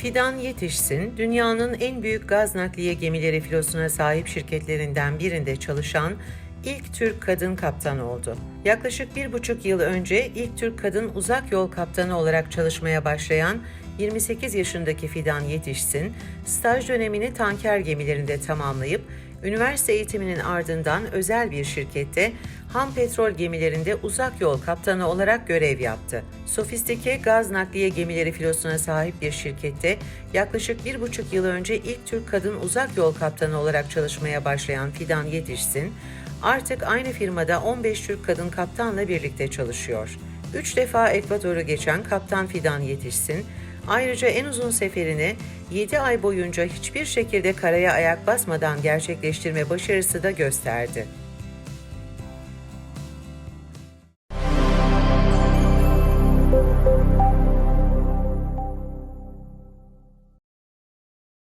Fidan Yetişsin, dünyanın en büyük gaz nakliye gemileri filosuna sahip şirketlerinden birinde çalışan ilk Türk kadın kaptan oldu. Yaklaşık bir buçuk yıl önce ilk Türk kadın uzak yol kaptanı olarak çalışmaya başlayan 28 yaşındaki Fidan Yetişsin, staj dönemini tanker gemilerinde tamamlayıp üniversite eğitiminin ardından özel bir şirkette ham petrol gemilerinde uzak yol kaptanı olarak görev yaptı. Sofistike gaz nakliye gemileri filosuna sahip bir şirkette yaklaşık bir buçuk yıl önce ilk Türk kadın uzak yol kaptanı olarak çalışmaya başlayan Fidan Yetişsin, artık aynı firmada 15 Türk kadın kaptanla birlikte çalışıyor. Üç defa Ekvador'u geçen Kaptan Fidan Yetişsin, ayrıca en uzun seferini 7 ay boyunca hiçbir şekilde karaya ayak basmadan gerçekleştirme başarısı da gösterdi.